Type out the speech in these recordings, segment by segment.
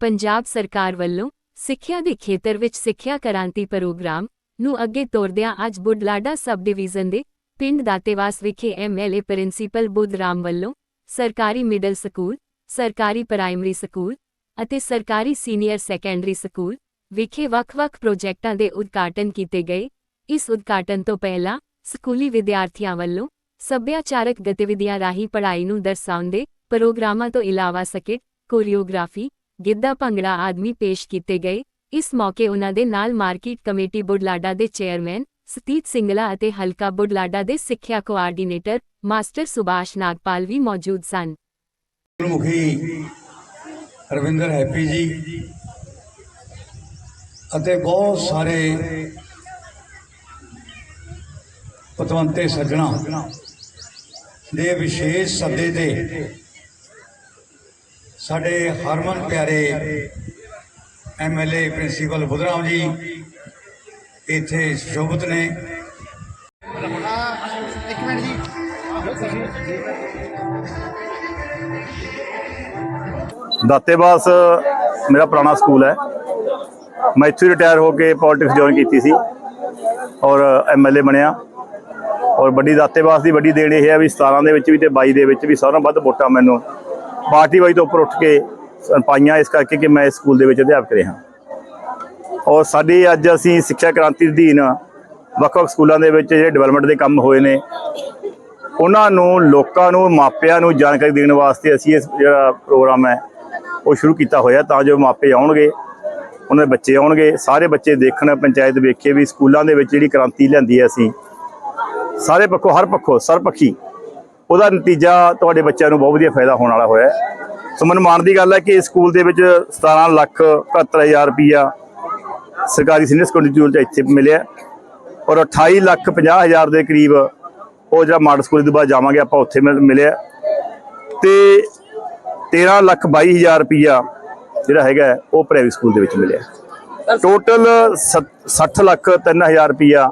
ਪੰਜਾਬ ਸਰਕਾਰ ਵੱਲੋਂ ਸਿੱਖਿਆ ਦੇ ਖੇਤਰ ਵਿੱਚ ਸਿੱਖਿਆ ਕ੍ਰਾਂਤੀ ਪ੍ਰੋਗਰਾਮ ਨੂੰ ਅੱਗੇ ਤੋਰਦਿਆਂ ਅੱਜ ਬੁਢਲਾਡਾ ਸਬ ਡਿਵੀਜ਼ਨ ਦੇ ਪਿੰਡ ਦਾਤੇਵਾਸ ਵਿਖੇ ਐਮਐਲਏ ਪ੍ਰਿੰਸੀਪਲ ਬੁੱਧ ਰਾਮ ਵੱਲੋਂ ਸਰਕਾਰੀ ਮਿਡਲ ਸਕੂਲ, ਸਰਕਾਰੀ ਪ੍ਰਾਇਮਰੀ ਸਕੂਲ ਅਤੇ ਸਰਕਾਰੀ ਸੀਨੀਅਰ ਸੈਕੰਡਰੀ ਸਕੂਲ ਵਿਖੇ ਵੱਖ-ਵੱਖ ਪ੍ਰੋਜੈਕਟਾਂ ਦੇ ਉਦਘਾਟਨ ਕੀਤੇ ਗਏ। ਇਸ ਉਦਘਾਟਨ ਤੋਂ ਪਹਿਲਾਂ ਸਕੂਲੀ ਵਿਦਿਆਰਥੀਆਂ ਵੱਲੋਂ ਸੱਭਿਆਚਾਰਕ ਗਤੀਵਿਧੀਆਂ ਰਾਹੀਂ ਪੜ੍ਹਾਈ ਨੂੰ ਦਰਸਾਉਂਦੇ ਪ੍ਰੋਗਰਾਮਾਂ ਤੋਂ ਇਲਾਵਾ ਸਕਿਟ ਕੋਰੀਓਗ੍ਰਾਫੀ ਗਿੱਧਾ ਭੰਗੜਾ ਆਦਮੀ ਪੇਸ਼ ਕੀਤੇ ਗਏ। ਇਸ ਮੌਕੇ ਉਹਨਾਂ ਦੇ ਨਾਲ ਮਾਰਕੀਟ ਕਮੇਟੀ ਬੁਢਲਾਡਾ ਦੇ ਚੇਅਰਮੈਨ ਸਤੀਤ ਸਿੰਗਲਾ ਅਤੇ ਹਲਕਾ ਬੁਢਲਾਡਾ ਦੇ ਸਿੱਖਿਆ ਕੋਆਰਡੀਨੇਟਰ ਮਾਸਟਰ ਸੁਭਾਸ਼ ਨਾਗਪਾਲ ਵੀ ਮੌਜੂਦ ਸਨ। ਮੁਖੀ ਰਵਿੰਦਰ ਹੈਪੀ ਜੀ ਅਤੇ ਬਹੁਤ ਸਾਰੇ ਪਤਵੰਤੇ ਸੱਜਣਾ ਦੇ ਵਿਸ਼ੇਸ਼ ਸੱਦੇ ਤੇ ਸਾਡੇ ਹਰਮਨ ਪਿਆਰੇ ਐਮਐਲਏ ਪ੍ਰਿੰਸੀਪਲ ਬੁਧਰਾਮ ਜੀ ਇੱਥੇ ਸ਼ੋਭਤ ਨੇ। ਇੱਕ ਮਿੰਟ ਜੀ। ਮੇਰਾ ਪੁਰਾਣਾ ਸਕੂਲ ਹੈ। ਮੈਂ ਇੱਥੇ ਰਿਟਾਇਰ ਹੋ ਕੇ ਪੋਲਿਟਿਕਸ ਜੁਆਇਨ ਕੀਤੀ ਸੀ ਔਰ ਐਮਐਲਏ ਬਣਿਆ। ਔਰ ਵੱਡੀ ਦਾਤੇਵਾਸ ਦੀ ਵੱਡੀ ਦੇਣ ਇਹ ਹੈ ਵੀ 17 ਦੇ ਵਿੱਚ ਵੀ ਤੇ 22 ਦੇ ਵਿੱਚ ਵੀ ਸਾਰਿਆਂ ਵੱਧ ਵੋਟਾਂ ਮੈਨੂੰ ਪਾਰਟੀ ਵਾਈ ਤੋਂ ਉੱਪਰ ਉੱਠ ਕੇ ਪਾਈਆਂ, ਇਸ ਕਰਕੇ ਕਿ ਮੈਂ ਇਸ ਸਕੂਲ ਦੇ ਵਿੱਚ ਅਧਿਆਪਕ ਰਿਹਾ। ਔਰ ਸਾਡੀ ਅੱਜ ਅਸੀਂ ਸਿੱਖਿਆ ਕ੍ਰਾਂਤੀ ਦੇ ਅਧੀਨ ਵੱਖ-ਵੱਖ ਸਕੂਲਾਂ ਦੇ ਵਿੱਚ ਜਿਹੜੇ ਡਿਵੈਲਪਮੈਂਟ ਦੇ ਕੰਮ ਹੋਏ ਨੇ, ਉਹਨਾਂ ਨੂੰ ਲੋਕਾਂ ਨੂੰ, ਮਾਪਿਆਂ ਨੂੰ ਜਾਣਕਾਰੀ ਦੇਣ ਵਾਸਤੇ ਅਸੀਂ ਇਸ ਜਿਹੜਾ ਪ੍ਰੋਗਰਾਮ ਹੈ, ਉਹ ਸ਼ੁਰੂ ਕੀਤਾ ਹੋਇਆ ਤਾਂ ਜੋ ਮਾਪੇ ਆਉਣਗੇ, ਉਹਨਾਂ ਦੇ ਬੱਚੇ ਆਉਣਗੇ, ਸਾਰੇ ਬੱਚੇ ਦੇਖਣ, ਪੰਚਾਇਤ ਵੇਖੇ ਵੀ ਸਕੂਲਾਂ ਦੇ ਵਿੱਚ ਜਿਹੜੀ ਕ੍ਰਾਂਤੀ ਲਿਆਂਦੀ ਹੈ ਅਸੀਂ, ਸਾਰੇ ਪੱਖੋਂ, ਹਰ ਪੱਖੋਂ, ਸਰਪੱਖੀ ਉਹਦਾ ਨਤੀਜਾ ਤੁਹਾਡੇ ਬੱਚਿਆਂ ਨੂੰ ਬਹੁਤ ਵਧੀਆ ਫਾਇਦਾ ਹੋਣ ਵਾਲਾ ਹੋਇਆ। ਸੋ ਮੈਨੂੰ ਮਾਣ ਦੀ ਗੱਲ ਹੈ ਕਿ ਇਸ ਸਕੂਲ ਦੇ ਵਿੱਚ 17 ਲੱਖ 71000 ਰੁਪਈਆ ਸਰਕਾਰੀ ਸੀਨੀਅਰ ਸੈਕੰਡਰੀ ਸਕੂਲ ਚ ਇੱਥੇ ਮਿਲਿਆ ਔਰ 28 ਲੱਖ 50 ਹਜ਼ਾਰ ਦੇ ਕਰੀਬ ਉਹ ਜਿਹੜਾ ਮਾਡਲ ਸਕੂਲ ਤੋਂ ਬਾਅਦ ਜਾਵਾਂਗੇ ਆਪਾਂ ਉੱਥੇ ਮਿਲ- ਮਿਲਿਆ ਤੇ 13 ਲੱਖ 22 ਹਜ਼ਾਰ ਰੁਪਈਆ ਜਿਹੜਾ ਹੈਗਾ ਉਹ ਪ੍ਰਾਈਵੇਟ ਸਕੂਲ ਦੇ ਵਿੱਚ ਮਿਲਿਆ ਟੋਟਲ 60 ਲੱਖ 3000 ਰੁਪਈਆ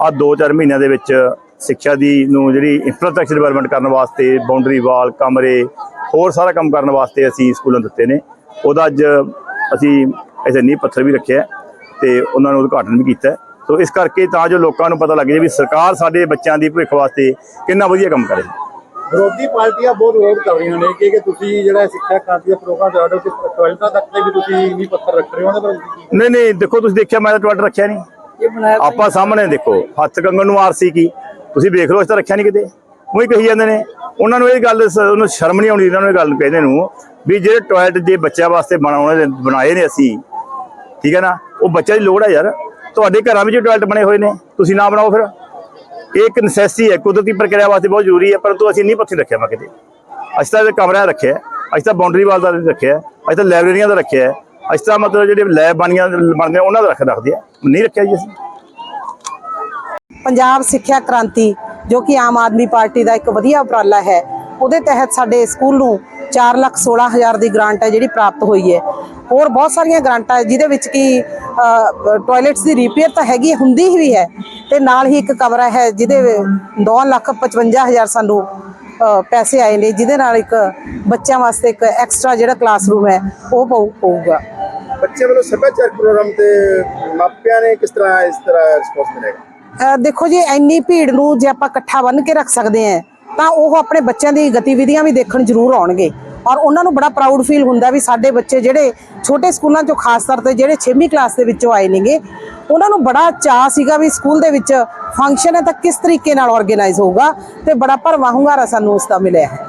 ਆ 2-4 ਮਹੀਨਿਆਂ ਦੇ ਵਿੱਚ ਸਿੱਖਿਆ ਦੀ ਨੂੰ ਜਿਹੜੀ ਇੰਫਰਾਸਟ੍ਰਕਚਰ ਡਿਵੈਲਪਮੈਂਟ ਕਰਨ ਵਾਸਤੇ ਬਾਉਂਡਰੀ ਵਾਲ ਕਮਰੇ ਹੋਰ ਸਾਰਾ ਕੰਮ ਕਰਨ ਵਾਸਤੇ ਅਸੀਂ ਸਕੂਲਾਂ ਦਿੱਤੇ ਨੇ। ਉਹਦਾ ਅੱਜ ਅਸੀਂ ਐਸੇ ਨੀਂਹ ਪੱਥਰ ਵੀ ਰੱਖਿਆ ਤੇ ਉਹਨਾਂ ਨੂੰ ਉਦਘਾਟਨ ਵੀ ਕੀਤਾ। ਸੋ ਇਸ ਕਰਕੇ ਤਾਂ ਜੋ ਲੋਕਾਂ ਨੂੰ ਪਤਾ ਲੱਗ ਵੀ ਸਰਕਾਰ ਸਾਡੇ ਬੱਚਿਆਂ ਦੀ ਭਵਿੱਖ ਵਾਸਤੇ ਕਿੰਨਾ ਵਧੀਆ ਕੰਮ ਕਰੇ ਵਿਰੋਧੀ ਪਾਰਟੀਆਂ ਬਹੁਤ ਵਿਰੋਧ ਕਰ ਰਹੀਆਂ ਨੇ ਕਿ ਕਿ ਤੁਸੀਂ ਜਿਹੜਾ ਸਿੱਖਿਆ ਕ੍ਰਾਂਤੀ ਦਾ ਪ੍ਰੋਗਰਾਮ ਚਲਾ ਰਹੇ ਹੋ ਕਿ ਟਵੈਲਥਾਂ ਤੱਕ ਦੇ ਵੀ ਤੁਸੀਂ ਨਹੀਂ ਪੱਤਰ ਰੱਖ ਰਹੇ ਹੋ ਉਹਦੇ ਪਰ ਨਹੀਂ ਨਹੀਂ ਦੇਖੋ ਤੁਸੀਂ ਦੇਖਿਆ ਮੈਂ ਤਾਂ ਟਵਿੱਟਰ ਰੱਖਿਆ ਨਹੀਂ। ਇਹ ਬਣਾਇਆ ਆਪਾਂ ਸਾਹਮਣੇ ਦੇਖੋ ਹੱਥ ਕੰਗਣ ਨੂੰ ਆਰਸੀ ਕੀ? ਤੁਸੀਂ ਵੇਖ ਲਓ ਇਸ ਤਾਂ ਰੱਖਿਆ ਨਹੀਂ ਕਿਤੇ। ਉਹ ਉਹੀ ਕਹੀ ਜਾਂਦੇ ਨੇ। ਉਹਨਾਂ ਨੂੰ ਇਹ ਗੱਲ ਸ- ਉਹਨੂੰ ਸ਼ਰਮ ਨਹੀਂ ਆਉਂਦੀ ਇਹਨਾਂ ਨੂੰ ਇਹ ਗੱਲ ਕਹਿੰਦੇ ਨੂੰ ਵੀ ਜਿਹੜੇ ਟਾਇਲਟ ਜੇ ਬੱਚਿਆਂ ਵਾਸਤੇ ਬਣਾਉਣੇ ਬਣਾਏ ਨੇ ਅਸੀਂ ਠੀਕ ਹੈ ਨਾ? ਉਹ ਬੱਚਿਆਂ ਦੀ ਲੋੜ ਹੈ ਯਾਰ। ਤੁਹਾਡੇ ਘਰਾਂ ਵਿੱਚ ਟਾਇਲਟ ਬਣੇ ਹੋਏ ਨੇ। ਤੁਸੀਂ ਨਾ ਬਣਾਓ ਫਿਰ। ਇਹ ਇੱਕ ਨਸੈਸੀ ਹੈ ਕੁਦਰਤੀ ਪ੍ਰਕਿਰਿਆ ਵਾਸਤੇ ਬਹੁਤ ਜ਼ਰੂਰੀ ਹੈ ਪਰੰਤੂ ਅਸੀਂ ਨਹੀਂ ਪੱਖੀ ਰੱਖਿਆ ਮੈਂ ਕਿਤੇ। ਅਸੀਂ ਤਾਂ ਇਹ ਕਮਰਾ ਰੱਖਿਆ ਹੈ, ਅਸੀਂ ਤਾਂ ਬਾਉਂਡਰੀ ਵਾਲ ਦਾ ਰੱਖਿਆ ਹੈ, ਅਸੀਂ ਤਾਂ ਲਾਇਬ੍ਰੇਰੀਆਂ ਦਾ ਰੱਖਿਆ ਹੈ, ਅਸੀਂ ਤਾਂ ਮਤਲਬ ਜਿਹੜੇ ਲੈਬ ਬਣੀਆਂ ਬਣਦੇ ਉਹਨਾਂ ਦਾ ਰੱਖ ਰੱਖਦੇ ਆ। ਨਹੀਂ ਰੱਖਿਆ ਜੀ ਅਸੀਂ। ਪੰਜਾਬ ਸਿੱਖਿਆ ਕ੍ਰਾਂਤੀ, ਜੋ ਕਿ ਆਮ ਆਦਮੀ ਪਾਰਟੀ ਦਾ ਇੱਕ ਵਧੀਆ ਉਪਰਾਲਾ ਹੈ, ਉਹਦੇ ਤਹਿਤ ਸਾਡੇ ਸਕੂਲ ਨੂੰ 4 ਲੱਖ 16 ਹਜ਼ਾਰ ਦੀ ਗ੍ਰਾਂਟ ਹੈ ਜਿਹੜੀ ਪ੍ਰਾਪਤ ਹੋਈ ਹੈ। ਹੋਰ ਬਹੁਤ ਸਾਰੀਆਂ ਗ੍ਰਾਂਟਾਂ, ਜਿਹਦੇ ਵਿੱਚ ਕਿ ਟਾਇਲਟਸ ਦੀ ਰਿਪੇਅਰ ਤਾਂ ਹੈਗੀ ਹੁੰਦੀ ਹੀ ਵੀ ਹੈ, ਤੇ ਨਾਲ ਹੀ ਇੱਕ ਕਮਰਾ ਹੈ, ਜਿਹਦੇ 2 ਲੱਖ 55 ਹਜ਼ਾਰ ਸਾਨੂੰ ਪੈਸੇ ਆਏ ਨੇ, ਜਿਹਦੇ ਨਾਲ ਇੱਕ ਬੱਚਿਆਂ ਵਾਸਤੇ ਇੱਕ ਐਕਸਟਰਾ ਜਿਹੜਾ ਕਲਾਸਰੂਮ ਹੈ, ਉਹ ਪਊ- ਪਊਗਾ। ਬੱਚੇ ਵੱਲੋਂ ਸੱਭਿਆਚਾਰਕ ਪ੍ਰੋਗਰਾਮ ਤੇ ਮਾਪਿਆਂ ਨੇ ਕਿਸ ਤਰ੍ਹਾਂ ਇਸ ਤਰ੍ਹਾਂ ਰਿਸਪੌਂਸ ਮਿਲੇਗਾ ਦੇਖੋ ਜੀ, ਇੰਨੀ ਭੀੜ ਨੂੰ ਜੇ ਆਪਾਂ ਇਕੱਠਾ ਬੰਨ ਕੇ ਰੱਖ ਸਕਦੇ ਹਾਂ, ਤਾਂ ਉਹ ਆਪਣੇ ਬੱਚਿਆਂ ਦੀ ਗਤੀਵਿਧੀਆਂ ਵੀ ਦੇਖਣ ਜ਼ਰੂਰ ਆਉਣਗੇ। ਔਰ ਉਹਨਾਂ ਨੂੰ ਬੜਾ ਪ੍ਰਾਊਡ ਫੀਲ ਹੁੰਦਾ ਵੀ ਸਾਡੇ ਬੱਚੇ ਜਿਹੜੇ ਛੋਟੇ ਸਕੂਲਾਂ ਚੋਂ ਖਾਸ ਤੌਰ ਤੇ ਜਿਹੜੇ 6ਵੀਂ ਕਲਾਸ ਦੇ ਵਿੱਚੋਂ ਆਏ ਨੇਗੇ, ਉਹਨਾਂ ਨੂੰ ਬੜਾ ਚਾਅ ਸੀਗਾ ਵੀ ਸਕੂਲ ਦੇ ਵਿੱਚ ਫੰਕਸ਼ਨ ਹੈ ਤਾਂ ਕਿਸ ਤਰੀਕੇ ਨਾਲ ਆਰਗੇਨਾਈਜ਼ ਹੋਊਗਾ ਤੇ ਬੜਾ ਭਰਵਾਂ ਹੁੰਗਾਰਾ ਸਾਨੂੰ ਉਸ ਦਾ ਮਿਲਿਆ ਹੈ।